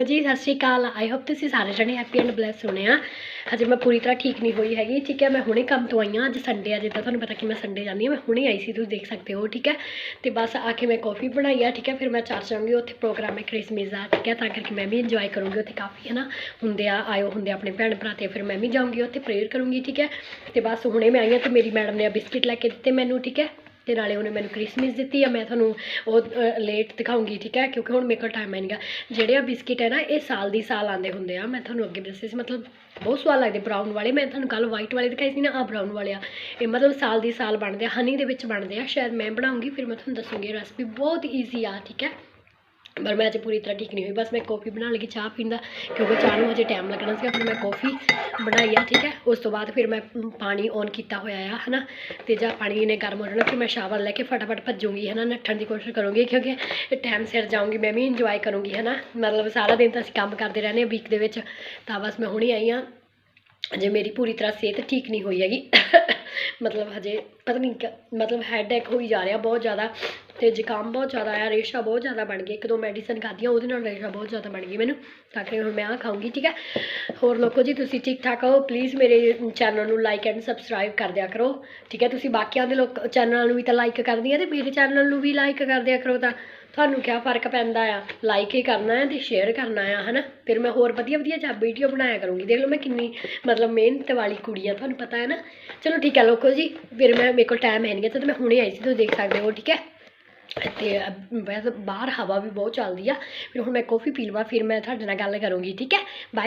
ਜੀ, ਸਤਿ ਸ਼੍ਰੀ ਅਕਾਲ। I hope ਤੁਸੀਂ ਸਾਰੇ ਜਣੇ ਹੈਪੀ ਐਂਡ ਬਲੈਸ ਹੋਣੇ ਆ। ਹਜੇ ਮੈਂ ਪੂਰੀ ਤਰ੍ਹਾਂ ਠੀਕ ਨਹੀਂ ਹੋਈ ਹੈਗੀ, ਠੀਕ ਹੈ, ਮੈਂ ਹੁਣੇ ਕੰਮ ਤੋਂ ਆਈ ਹਾਂ। ਅੱਜ ਸੰਡੇ ਆ, ਜਿੱਦਾਂ ਤੁਹਾਨੂੰ ਪਤਾ ਕਿ ਮੈਂ ਸੰਡੇ ਜਾਂਦੀ ਹਾਂ, ਮੈਂ ਹੁਣੇ ਆਈ ਸੀ, ਤੁਸੀਂ ਦੇਖ ਸਕਦੇ ਹੋ, ਠੀਕ ਹੈ। ਤੇ ਬਸ ਆ ਕੇ ਮੈਂ ਕਾਫੀ ਬਣਾਈ ਆ, ਠੀਕ ਹੈ, ਫਿਰ ਮੈਂ ਚਰਚ ਜਾਊਂਗੀ ਉੱਥੇ ਪ੍ਰੋਗਰਾਮ ਹੈ ਕ੍ਰਿਸਮਸ ਦਾ, ਠੀਕ ਹੈ, ਤਾਂ ਕਰਕੇ ਮੈਂ ਵੀ ਇੰਜੋਏ ਕਰੂੰਗੀ ਉੱਥੇ ਕਾਫੀ, ਹੈ ਨਾ। ਹੁੰਦੇ ਆ, ਆਇਓ ਹੁੰਦੇ ਆ ਆਪਣੇ ਭੈਣ ਭਰਾ ਤੇ, ਫਿਰ ਮੈਂ ਵੀ ਜਾਊਂਗੀ, ਉੱਥੇ ਪ੍ਰੇਅਰ ਕਰੂੰਗੀ, ਠੀਕ ਹੈ। ਤੇ ਬਸ ਹੁਣੇ ਮੈਂ ਆਈ ਹਾਂ ਤੇ ਮੇਰੀ ਮੈਡਮ ਨੇ ਬਿਸਕਿਟ ਲੈ ਕੇ ਦਿੱਤੇ ਮੈਨੂੰ, ਠੀਕ ਹੈ। ਤੇ ਨਾਲੇ ਉਹਨੇ ਮੈਨੂੰ ਕ੍ਰਿਸਮਸ ਦਿੱਤੀ ਆ, ਮੈਂ ਤੁਹਾਨੂੰ ਉਹ ਲੇਟ ਦਿਖਾਉਂਗੀ, ਠੀਕ ਹੈ? ਕਿਉਂਕਿ ਹੁਣ ਮੇਰੇ ਕੋਲ ਟਾਈਮ ਹੈ ਨਹੀਂਗਾ। ਜਿਹੜੇ ਆ ਬਿਸਕਿਟ ਹੈ ਨਾ, ਇਹ ਸਾਲ ਦੀ ਸਾਲ ਆਉਂਦੇ ਹੁੰਦੇ ਆ। ਮੈਂ ਤੁਹਾਨੂੰ ਅੱਗੇ ਦੱਸੇ ਸੀ, ਮਤਲਬ ਬਹੁਤ ਸਵਾਦ ਲੱਗਦੇ ਬਰਾਊਨ ਵਾਲੇ। ਮੈਂ ਤੁਹਾਨੂੰ ਕੱਲ ਵਾਈਟ ਵਾਲੇ ਦਿਖਾਈ ਸੀ ਨਾ ਆ ਬਰਾਊਨ ਵਾਲੇ ਆ। ਇਹ ਮਤਲਬ ਸਾਲ ਦੀ ਸਾਲ ਬਣਦੇ ਆ ਹਨੀ ਦੇ ਵਿੱਚ ਬਣਦੇ ਆ। ਸ਼ਾਇਦ ਮੈਂ ਬਣਾਉਂਗੀ, ਫਿਰ ਮੈਂ ਤੁਹਾਨੂੰ ਦੱਸੂਗੀ ਰੈਸਪੀ ਬਹੁਤ ਈਜ਼ੀ ਆ, ਠੀਕ ਹੈ? ਪਰ ਮੈਂ ਅੱਜ ਪੂਰੀ ਤਰ੍ਹਾਂ ਠੀਕ ਨਹੀਂ ਹੋਈ। ਬਸ ਮੈਂ ਕੌਫੀ ਬਣਾਉਣ ਲੱਗੀ, ਚਾਹ ਪੀਂਦਾ, ਕਿਉਂਕਿ ਚਾਹ ਨੂੰ ਹਜੇ ਟਾਈਮ ਲੱਗਣਾ ਸੀਗਾ, ਫਿਰ ਮੈਂ ਕੌਫੀ ਬਣਾਈ ਆ, ਠੀਕ ਹੈ। ਉਸ ਤੋਂ ਬਾਅਦ ਫਿਰ ਮੈਂ ਪਾਣੀ ਔਨ ਕੀਤਾ ਹੋਇਆ ਆ, ਹਨਾ। ਤੇ ਜਾਂ ਪਾਣੀ ਨੇ ਗਰਮ ਹੋ ਜਾਣਾ, ਫਿਰ ਮੈਂ ਸ਼ਾਵਰ ਲੈ ਕੇ ਫਟਾਫਟ ਭੱਜੂਗੀ, ਹਨਾ, ਨੱਠਣ ਦੀ ਕੋਸ਼ਿਸ਼ ਕਰੂੰਗੀ, ਕਿਉਂਕਿ ਟਾਈਮ ਸਿਰ ਜਾਊਂਗੀ, ਮੈਂ ਵੀ ਇੰਜੋਏ ਕਰੂੰਗੀ, ਹਨਾ। ਮਤਲਬ ਸਾਰਾ ਦਿਨ ਤਾਂ ਅਸੀਂ ਕੰਮ ਕਰਦੇ ਰਹਿੰਦੇ ਹਾਂ ਵੀਕ ਦੇ ਵਿੱਚ, ਤਾਂ ਬਸ ਮੈਂ ਹੁਣੇ ਆਈ ਹਾਂ। ਅਜੇ ਮੇਰੀ ਪੂਰੀ ਤਰ੍ਹਾਂ ਸਿਹਤ ਠੀਕ ਨਹੀਂ ਹੋਈ ਹੈਗੀ। ਮਤਲਬ ਹਜੇ ਪਤਾ ਨਹੀਂ ਮਤਲਬ ਹੈਡਏਕ ਹੋਈ ਜਾ ਰਿਹਾ ਬਹੁਤ ਜ਼ਿਆਦਾ। ਤੇ ਜ਼ੁਕਾਮ ਬਹੁਤ ਜ਼ਿਆਦਾ ਆਇਆ, ਰੇਸ਼ਾ ਬਹੁਤ ਜ਼ਿਆਦਾ ਬਣ ਗਈ ਇੱਕ ਦੋ ਮੈਡੀਸਨ ਖਾਧੀਆਂ, ਉਹਦੇ ਨਾਲ ਰੇਸ਼ਾ ਬਹੁਤ ਜ਼ਿਆਦਾ ਬਣ ਗਈ ਮੈਨੂੰ, ਤਾਂ ਕਿ ਹੁਣ ਮੈਂ ਆਹ ਖਾਊਂਗੀ, ਠੀਕ ਹੈ? ਹੋਰ ਲੋਕੋ ਜੀ, ਤੁਸੀਂ ਠੀਕ ਠਾਕ ਹੋ? ਪਲੀਜ਼ ਮੇਰੇ ਚੈਨਲ ਨੂੰ ਲਾਈਕ ਐਂਡ ਸਬਸਕ੍ਰਾਈਬ ਕਰ ਦਿਆ ਕਰੋ, ਠੀਕ ਹੈ? ਤੁਸੀਂ ਬਾਕੀਆਂ ਦੇ ਲੋਕ ਚੈਨਲ ਨੂੰ ਵੀ ਤਾਂ ਲਾਈਕ ਕਰਦੀ ਕਰਦੀਆਂ ਤੇ ਮੇਰੇ ਚੈਨਲ ਨੂੰ ਵੀ ਲਾਈਕ ਕਰ ਦਿਆ ਕਰੋ ਤਾਂ ਤੁਹਾਨੂੰ ਕੀ ਫ਼ਰਕ ਪੈਂਦਾ ਆ? ਲਾਈਕ ਹੀ ਕਰਨਾ ਹੈ ਤੇ ਸ਼ੇਅਰ ਕਰਨਾ ਆ, ਹਨਾ? ਫਿਰ ਮੈਂ ਹੋਰ ਵਧੀਆ ਵਧੀਆ ਜਾਂ ਵੀਡੀਓ ਬਣਾਇਆ ਕਰੂੰਗੀ, ਦੇਖ ਲਓ ਮੈਂ ਕਿੰਨੀ ਮਤਲਬ ਮਿਹਨਤ ਵਾਲੀ ਕੁੜੀ ਆ, ਤੁਹਾਨੂੰ ਪਤਾ ਹੈ ਨਾ? ਚਲੋ ਠੀਕ ਹੈ ਲੋਕੋ ਜੀ, ਫਿਰ ਮੈਂ, ਮੇਰੇ ਕੋਲ ਟਾਈਮ ਹੈ ਨਹੀਂ ਤਾਂ ਮੈਂ ਹੁਣੇ ਆਈ ਸੀ, ਤੁਸੀਂ ਦੇਖ ਸਕਦੇ ਹੋ, ਠੀਕ ਹੈ? ਅਤੇ ਵੈਸੇ ਬਾਹਰ ਹਵਾ ਵੀ ਬਹੁਤ ਚੱਲਦੀ ਆ। ਫਿਰ ਹੁਣ ਮੈਂ ਕੌਫੀ ਪੀ ਲਵਾਂ, ਫਿਰ ਮੈਂ ਤੁਹਾਡੇ ਨਾਲ ਗੱਲ ਕਰੂੰਗੀ, ਠੀਕ ਹੈ? ਬਾਏ